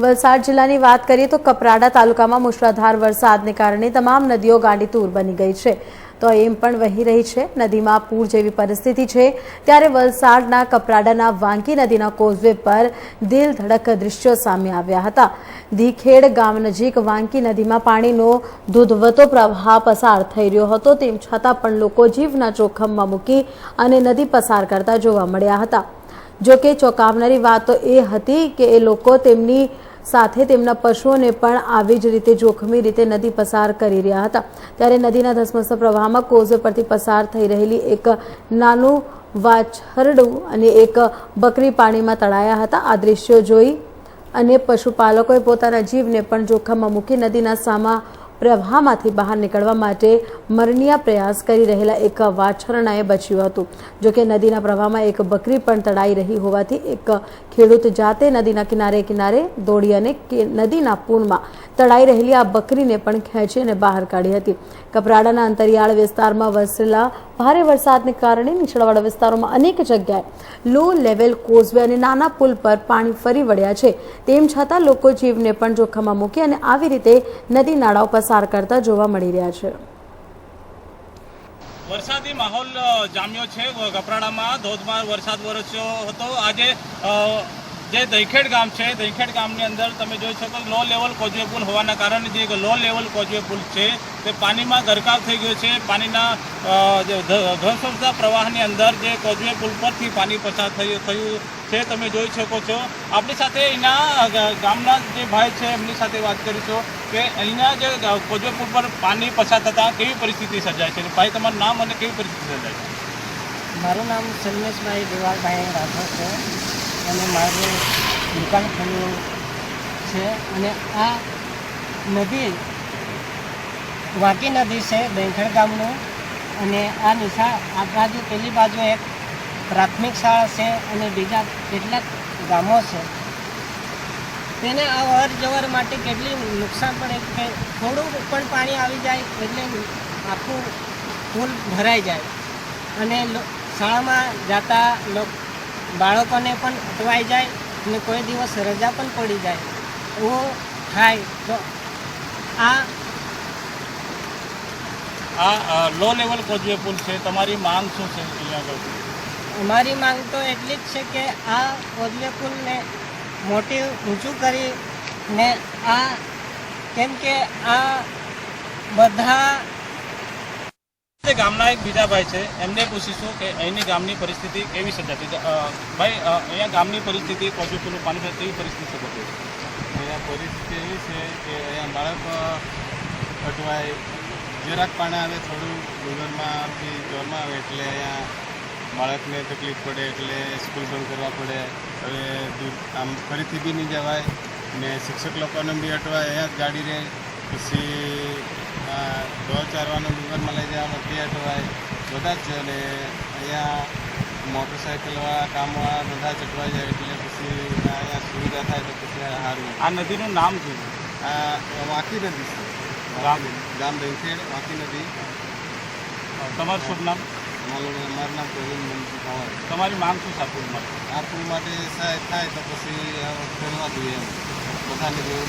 વલસાડ જિલ્લાની વાત કરીએ તો કપરાડા તાલુકામાં મુશળાધાર વરસાદને કારણે તમામ નદીઓ ગાંડીતૂર બની ગઈ છે. તો એમ પણ વહી રહી છે. નદીમાં પૂર જેવી પરિસ્થિતિ છે. ત્યારે વલસાડના કપરાડાના વાંકી નદીના કોઝવે પર દિલ ધડક દ્રશ્યો સામે આવ્યા હતા. દીખેડ ગામ નજીક વાંકી નદીમાં પાણીનો ધૂધવતો પ્રવાહ પસાર થઈ રહ્યો હતો. તેમ છતાં પણ લોકો જીવના જોખમમાં મૂકી અને નદી પસાર કરતા જોવા મળ્યા હતા. જો કે ચોંકાવનારી વાત તો એ હતી કે એ લોકો તેમની સાથે તેમના પશુઓને પણ આવી જ રીતે જોખમી રીતે નદી પસાર કરી રહ્યા હતા. ત્યારે નદીના ધસમસ્ત પ્રવાહમાં કોઝવે પરથી પસાર થઈ રહેલી એક નાનું વાછરડું અને એક બકરી પાણીમાં તળાયા હતા. આ દ્રશ્યો જોઈ અને પશુપાલકોએ પોતાના જીવને પણ જોખમમાં મૂકી નદીના સામા પ્રવાહમાંથી બહાર નીકળવા માટે મરણીય પ્રયાસ કરી રહેલા એક વાછરણાએ બચ્યું હતું. જોકે નદીના પ્રવાહમાં એક બકરી પણ તળાઈ રહી હોવાથી એક ખેડૂત જાતે નદીના કિનારે કિનારે દોડી અને નદીના પૂરમાં તળાઈ રહેલી આ બકરીને પણ ખેંચી અને બહાર કાઢી હતી. કપરાડાના અંતરિયાળ વિસ્તારમાં વસેલા ભારે વરસાદને કારણે નીચાણવાળા વિસ્તારોમાં અનેક જગ્યાએ લો લેવલ કોઝવે અને નાના પુલ પર પાણી ફરી વળ્યા છે. તેમ છતાં લોકો જીવને પણ જોખમમાં મૂકી અને આવી રીતે નદી નાળાઓ પસાર કરતા જોવા મળી રહ્યા છે. વરસાદી માહોલ જામ્યો છે ગપરાડામાં. ધોધમાર વરસાદ વરસ્યો હતો. આજે જે દહીખેડ ગામ છે, દહીખેડ ગામની અંદર તમે જોઈ શકો લો લેવલ કોજવે પુલ હોવાના કારણે જે લો લેવલ કોજવે પુલ છે, તે પાણીમાં ગરકાવ થઈ ગયો છે. પાણીના ધસમસતા પ્રવાહની અંદર જે કોજવે પુલ પરથી પાણી પસાર થયું છે, તમે જોઈ શકો છો. આપણી સાથે એના ગામના જે ભાઈ છે, એમની સાથે વાત કરીશું. કે અહીંના જે પુલ પર પાણી પસાર થતાં કેવી પરિસ્થિતિ સર્જાય છે? ભાઈ, તમારું નામ અને કેવી પરિસ્થિતિ સર્જાય છે? મારું નામ સન્મેશભાઈ દેવાલભાઈ રાઠોડ છે અને મારું દુકાન ખોલ્યું છે અને આ નદી વાંકી નદી છે દેખણ ગામનું અને આ નિશા આ બાજુ પેલી બાજુ એક પ્રાથમિક શાળા છે અને બીજા કેટલાક ગામો છે. તેને આ અવર જવર માટે કેટલી નુકસાન પડે કે થોડું પણ પાણી આવી જાય એટલે આખું પુલ ભરાઈ જાય. અને શાળામાં જતા લોક બાળકોને પણ અટવાઈ જાય અને કોઈ દિવસ રજા પણ પડી જાય. એવું થાય તો આ આ લો લેવલ કોઝવે પુલ છે તમારી માંગ શું છે અહીંયા આગળ? અમારી માંગ તો એટલી જ છે કે આ કોઝવે પુલને મોટી ઊંચું કરી ને આ કેમ કે આ બધા ગામના એક બીજા ભાઈ છે. એમને પૂછીશું કે અહીંની ગામની પરિસ્થિતિ કેવી સર્જાતી ભાઈ અહીંયા ગામની પરિસ્થિતિ પુલનું પાણી થાય તેવી પરિસ્થિતિ સર્જાતી અહીંયા પરિસ્થિતિ એવી છે કે અહીંયા બાળક અટવાય જરાક પાણી આવે થોડું ડુંગરમાંથી જોરમાં આવે એટલે અહીંયા બાળકને તકલીફ પડે એટલે સ્કૂલ બંધ કરવા પડે. હવે દૂર આમ ફરીથી બી નહીં જવાય ને શિક્ષક લોકોને બી અટવાય અહીંયા જ ગાડી રહે. પછી આ ચારવાનો ડુંગરમાં લઈ જવાનો તે અટવાય. બધા જ છે અને અહીંયા મોટરસાઇકલવાળા કામવાળા બધા જ અટવાઈ જાય એટલે પછી અહીંયા સુવિધા થાય તો પછી સારું આ નદીનું નામ શું આ વાકી નદી છે. ગામ. ગામ ડંખેડ વાંકી નદી. તમારું શુભ નામ? મારું મારું નામ પવાર તમારી માંગ શું છે માટે? આ માટે સાહેબ થાય તો પછી આ જોઈએ એમ. બધાને જેવું